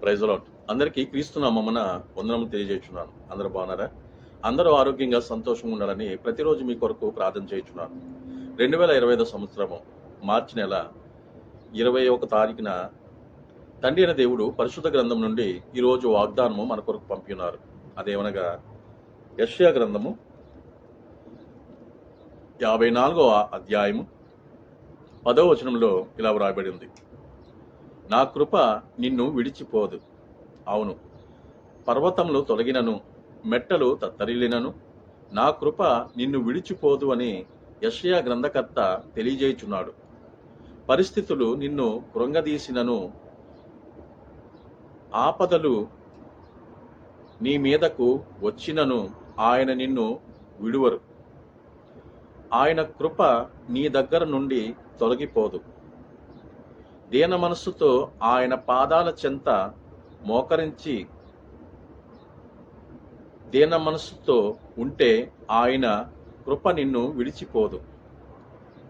Praise lot అందరికీ క్రీస్తునామమున వందనము తెలియజేస్తున్నాను అందరూ బాగున్నారా? అందరూ ఆరోగ్యంగా సంతోషంగా ఉండాలని ప్రతిరోజు మీ కొరకు ప్రార్థన చేయించున్నాను. రెండు వేల ఇరవై ఐదో సంవత్సరము మార్చి నెల ఇరవై ఒక తారీఖున తండ్రి అయిన దేవుడు పరిశుద్ధ గ్రంథం నుండి ఈరోజు వాగ్దానము మన కొరకు పంపినారు అదేమనగా యష్యా గ్రంథము యాభై నాలుగవ అధ్యాయము పదో వచనంలో ఇలా వ్రాయబడింది నా కృప నిన్ను విడిచిపోదు. అవును పర్వతములు తొలగినను మెట్టలు తత్తరిల్లినను నా కృప నిన్ను విడిచిపోదు అని యషయా గ్రంథకర్త తెలియజేయుచున్నాడు. పరిస్థితులు నిన్ను కృంగదీసినను ఆపదలు నీ మీదకు వచ్చినను ఆయన నిన్ను విడువరు. ఆయన కృప నీ దగ్గర నుండి తొలగిపోదు. దీన మనస్సుతో ఆయన పాదాల చెంత మోకరించి దీన మనస్సుతో ఉంటే ఆయన కృప నిన్ను విడిచిపోదు.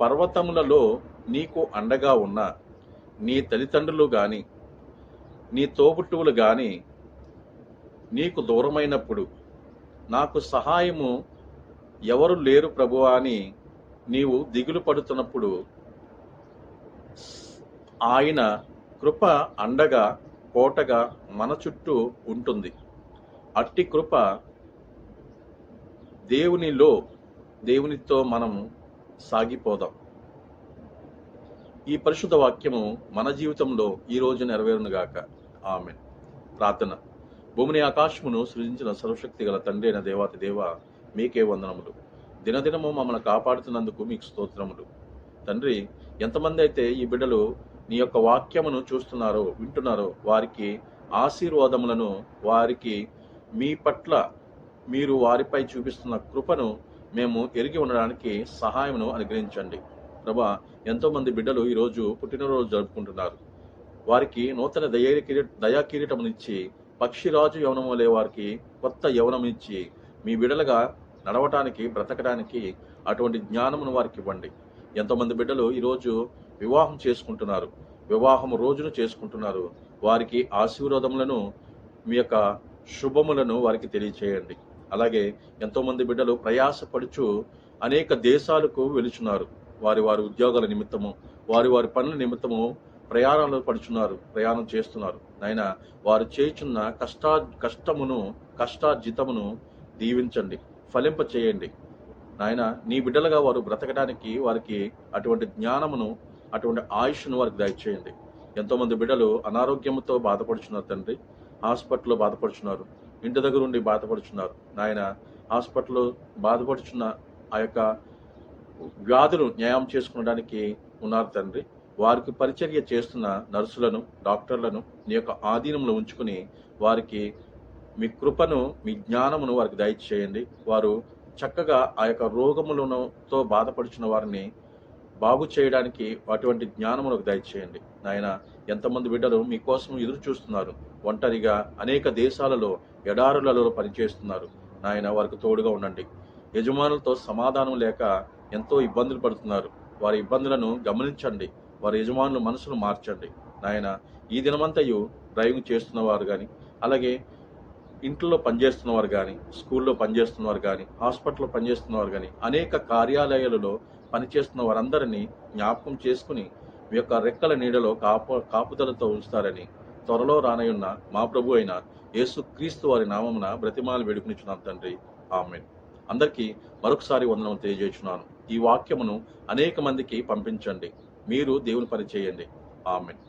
పర్వతములలో నీకు అండగా ఉన్న నీ తల్లిదండ్రులు గాని నీ తోబుట్టువులు గాని నీకు దూరమైనప్పుడు నాకు సహాయము ఎవరు లేరు ప్రభువా అని నీవు దిగులు పడుతున్నప్పుడు ఆయన కృప అండగా కోటగా మన చుట్టూ ఉంటుంది. అట్టి కృప దేవునిలో దేవునితో మనం సాగిపోదాం. ఈ పరిశుద్ధ వాక్యము మన జీవితంలో ఈ రోజు నెరవేరునుగాక ఆమె ప్రార్థన. భూమిని ఆకాశమును సృజించిన సర్వశక్తి గల తండ్రి అయిన దేవాతి దేవ మీకే వందనములు. దినదినము మమ్మల్ని కాపాడుతున్నందుకు మీకు స్తోత్రములు. తండ్రి ఎంతమంది అయితే ఈ బిడ్డలు నీ యొక్క వాక్యమును చూస్తున్నారో వింటున్నారో వారికి ఆశీర్వాదములను వారికి మీ పట్ల మీరు వారిపై చూపిస్తున్న కృపను మేము ఎరిగి ఉండడానికి సహాయమును అనుగ్రహించండి. ప్రభా ఎంతోమంది బిడ్డలు ఈరోజు పుట్టినరోజు జరుపుకుంటున్నారు. వారికి నూతన దయ దయా కిరీటమునిచ్చి పక్షిరాజు యవనం వలె వారికి కొత్త యవనం ఇచ్చి మీ బిడ్డలుగా నడవటానికి బ్రతకడానికి అటువంటి జ్ఞానమును వారికి ఇవ్వండి. ఎంతోమంది బిడ్డలు ఈరోజు వివాహం చేసుకుంటున్నారు. వివాహం రోజును చేసుకుంటున్నారు. వారికి ఆశీర్వాదములను మీ యొక్క శుభములను వారికి తెలియచేయండి. అలాగే ఎంతోమంది బిడ్డలు ప్రయాసపడుచు అనేక దేశాలకు వెలుచున్నారు వారి వారి ఉద్యోగాల నిమిత్తము వారి వారి పనుల నిమిత్తము ప్రయాణాలు పడుచున్నారు ప్రయాణం చేస్తున్నారు. నాయన వారు చేయుచున్న కష్టా కష్టమును కష్టార్జితమును దీవించండి ఫలింప చేయండి నాయన నీ బిడ్డలుగా వారు బ్రతకడానికి వారికి అటువంటి జ్ఞానమును అటువంటి ఆయుష్ను వారికి దయచేయండి. ఎంతోమంది బిడ్డలు అనారోగ్యంతో బాధపడుచున్నారు తండ్రి. హాస్పిటల్లో బాధపడుచున్నారు. ఇంటి దగ్గర ఉండి బాధపడుచున్నారు. నాయన హాస్పిటల్లో బాధపడుచున్న ఆ యొక్క వ్యాధులు న్యాయం చేసుకోవడానికి ఉన్నారు తండ్రి. వారికి పరిచర్య చేస్తున్న నర్సులను డాక్టర్లను నీ యొక్క ఆధీనంలో ఉంచుకుని వారికి మీ కృపను మీ జ్ఞానమును వారికి దయచేయండి. వారు చక్కగా ఆ యొక్క రోగములను తో బాధపడుచున్న వారిని బాగు చేయడానికి అటువంటి జ్ఞానములకు దయచేయండి. నాయన ఎంతమంది బిడ్డలు మీకోసం ఎదురు చూస్తున్నారు ఒంటరిగా అనేక దేశాలలో ఎడారులలో పనిచేస్తున్నారు. నాయన వారికి తోడుగా ఉండండి. యజమానులతో సమాధానం లేక ఎంతో ఇబ్బందులు పడుతున్నారు. వారి ఇబ్బందులను గమనించండి. వారి యజమానుల మనసును మార్చండి. నాయన ఈ దినమంతయు డ్రైవింగ్ చేస్తున్న వారు కానీ అలాగే ఇంట్లో పనిచేస్తున్నవారు కానీ స్కూల్లో పనిచేస్తున్నవారు కానీ హాస్పిటల్లో పనిచేస్తున్నవారు కానీ అనేక కార్యాలయాలలో పనిచేస్తున్న వారందరినీ జ్ఞాపకం చేసుకుని మీ యొక్క రెక్కల నీడలో కాపు కాపుదలతో ఉంచుతారని త్వరలో రానయున్న మా ప్రభు అయిన యేసు క్రీస్తు వారి నామమున బ్రతిమాలు వేడుకునిచున్నాను తండ్రి. ఆమె అందరికీ మరొకసారి వందనం తెలియజేస్తున్నాను ఈ వాక్యమును అనేక మందికి పంపించండి. మీరు దేవుని పని చేయండి. ఆమెన్.